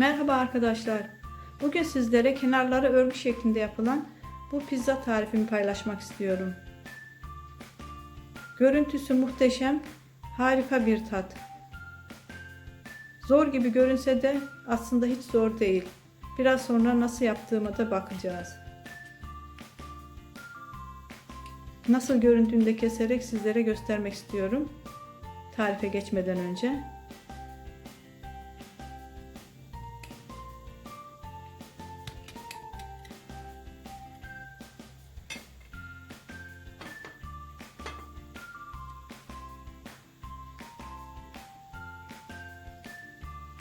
Merhaba arkadaşlar. Bugün sizlere kenarları örgü şeklinde yapılan bu pizza tarifimi paylaşmak istiyorum. Görüntüsü muhteşem, harika bir tat. Zor gibi görünse de aslında hiç zor değil. Biraz sonra nasıl yaptığıma da bakacağız. Nasıl görüntünü de keserek sizlere göstermek istiyorum. Tarife geçmeden önce.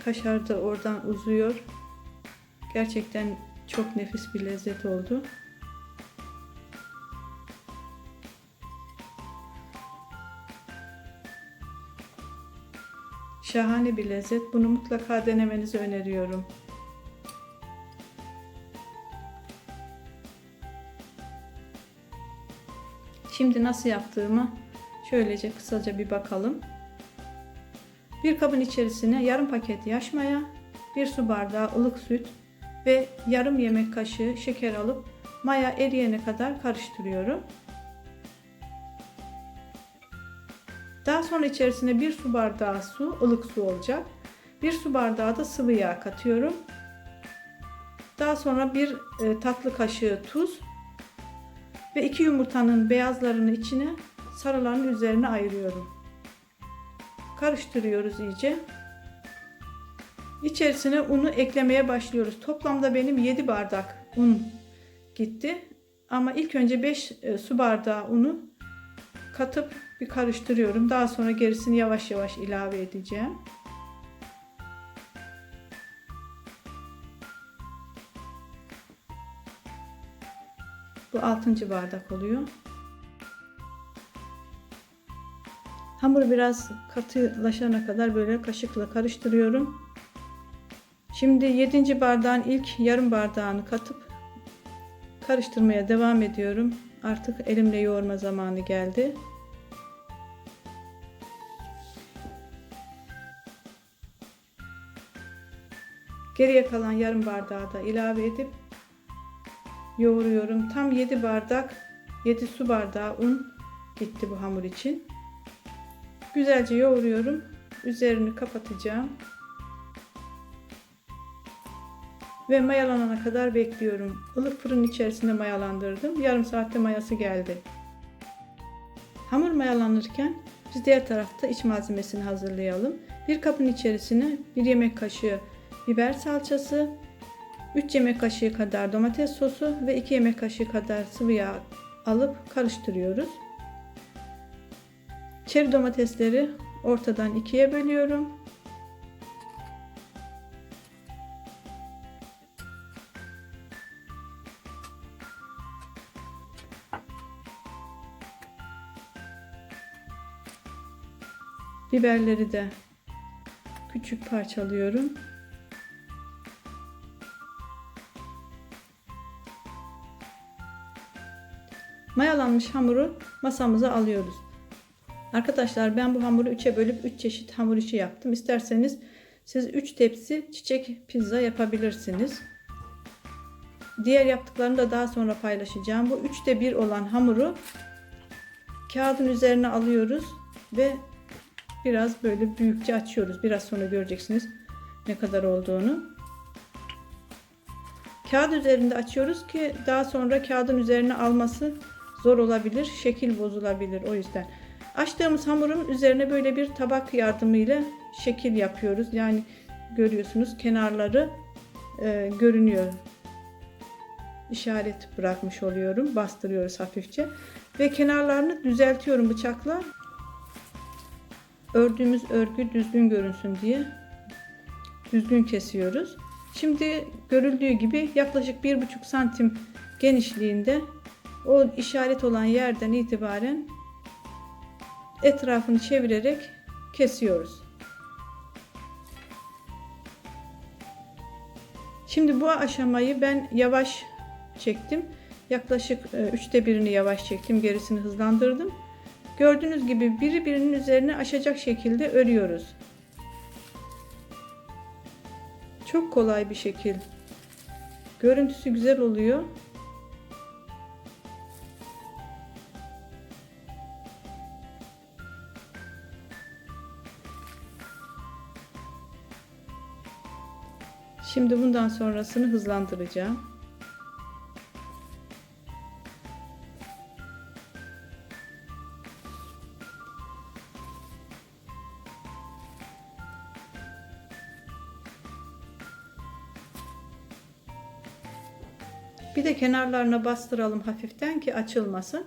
Kaşar da oradan uzuyor. Gerçekten çok nefis bir lezzet oldu. Şahane bir lezzet. Bunu mutlaka denemenizi öneriyorum. Şimdi nasıl yaptığımı şöylece kısaca bir bakalım. Bir kabın içerisine yarım paket yaş maya, bir su bardağı ılık süt ve yarım yemek kaşığı şeker alıp maya eriyene kadar karıştırıyorum. Daha sonra içerisine bir su bardağı su, ılık su olacak. Bir su bardağı da sıvı yağ katıyorum. Daha sonra bir e, tatlı kaşığı tuz ve iki yumurtanın beyazlarını içine, sarılarını üzerine ayırıyorum. Karıştırıyoruz iyice. İçerisine unu eklemeye başlıyoruz. Toplamda benim 7 bardak un gitti. Ama ilk önce 5 su bardağı unu katıp bir karıştırıyorum. Daha sonra gerisini yavaş yavaş ilave edeceğim. Bu 6. bardak oluyor. Hamur biraz katılaşana kadar böyle kaşıkla karıştırıyorum. Şimdi 7. bardağın ilk yarım bardağını katıp karıştırmaya devam ediyorum. Artık elimle yoğurma zamanı geldi. Geriye kalan yarım bardağı da ilave edip yoğuruyorum. Tam 7 bardak 7 su bardağı un gitti bu hamur için. Güzelce yoğuruyorum. Üzerini kapatacağım. Ve mayalanana kadar bekliyorum. Ilık fırın içerisinde mayalandırdım. Yarım saatte mayası geldi. Hamur mayalanırken biz diğer tarafta iç malzemesini hazırlayalım. Bir kabın içerisine bir yemek kaşığı biber salçası, 3 yemek kaşığı kadar domates sosu ve 2 yemek kaşığı kadar sıvı yağ alıp karıştırıyoruz. Çeri domatesleri ortadan ikiye bölüyorum. Biberleri de küçük parçalıyorum. Mayalanmış hamuru masamıza alıyoruz. Arkadaşlar ben bu hamuru 3'e bölüp 3 çeşit hamur işi yaptım. İsterseniz siz 3 tepsi çiçek pizza yapabilirsiniz. Diğer yaptıklarını da daha sonra paylaşacağım. Bu 3'te 1 olan hamuru kağıdın üzerine alıyoruz ve biraz böyle büyükçe açıyoruz. Biraz sonra göreceksiniz ne kadar olduğunu. Kağıt üzerinde açıyoruz ki daha sonra kağıdın üzerine alması zor olabilir, şekil bozulabilir o yüzden. Açtığımız hamurun üzerine böyle bir tabak yardımıyla şekil yapıyoruz. Yani görüyorsunuz kenarları e, görünüyor. İşaret bırakmış oluyorum. Bastırıyoruz hafifçe. Ve kenarlarını düzeltiyorum bıçakla. Ördüğümüz örgü düzgün görünsün diye düzgün kesiyoruz. Şimdi görüldüğü gibi yaklaşık 1,5 santim genişliğinde o işaret olan yerden itibaren etrafını çevirerek kesiyoruz. Şimdi bu aşamayı ben yavaş çektim. Yaklaşık e, üçte birini yavaş çektim. Gerisini hızlandırdım. Gördüğünüz gibi biri birinin üzerine aşacak şekilde örüyoruz. Çok kolay bir şekil. Görüntüsü güzel oluyor. Şimdi bundan sonrasını hızlandıracağım. Bir de kenarlarına bastıralım hafiften ki açılmasın.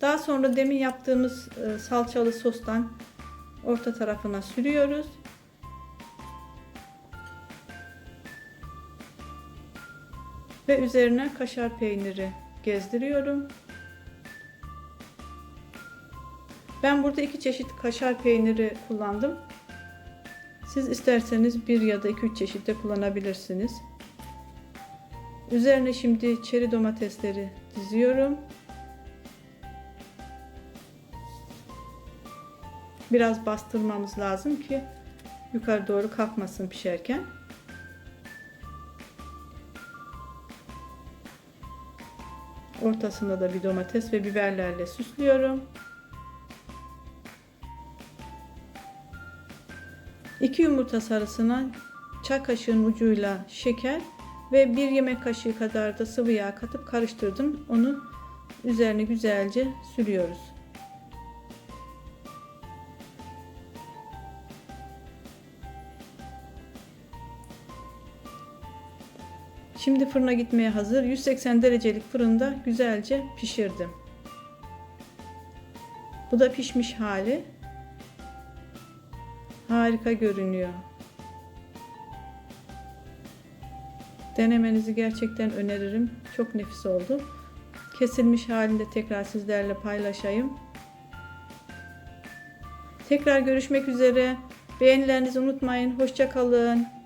Daha sonra demin yaptığımız e, salçalı sostan orta tarafına sürüyoruz. Ve üzerine kaşar peyniri gezdiriyorum. Ben burada iki çeşit kaşar peyniri kullandım. Siz isterseniz bir ya da iki üç çeşit de kullanabilirsiniz. Üzerine şimdi çeri domatesleri diziyorum. Biraz bastırmamız lazım ki yukarı doğru kalkmasın pişerken. Ortasında da bir domates ve biberlerle süslüyorum. 2 yumurta sarısına çay kaşığının ucuyla şeker ve bir yemek kaşığı kadar da sıvı yağ katıp karıştırdım. Onu üzerine güzelce sürüyoruz. Şimdi fırına gitmeye hazır. 180 derecelik fırında güzelce pişirdim. Bu da pişmiş hali. Harika görünüyor. Denemenizi gerçekten öneririm. Çok nefis oldu. Kesilmiş halinde tekrar sizlerle paylaşayım. Tekrar görüşmek üzere. Beğenilerinizi unutmayın. Hoşça kalın.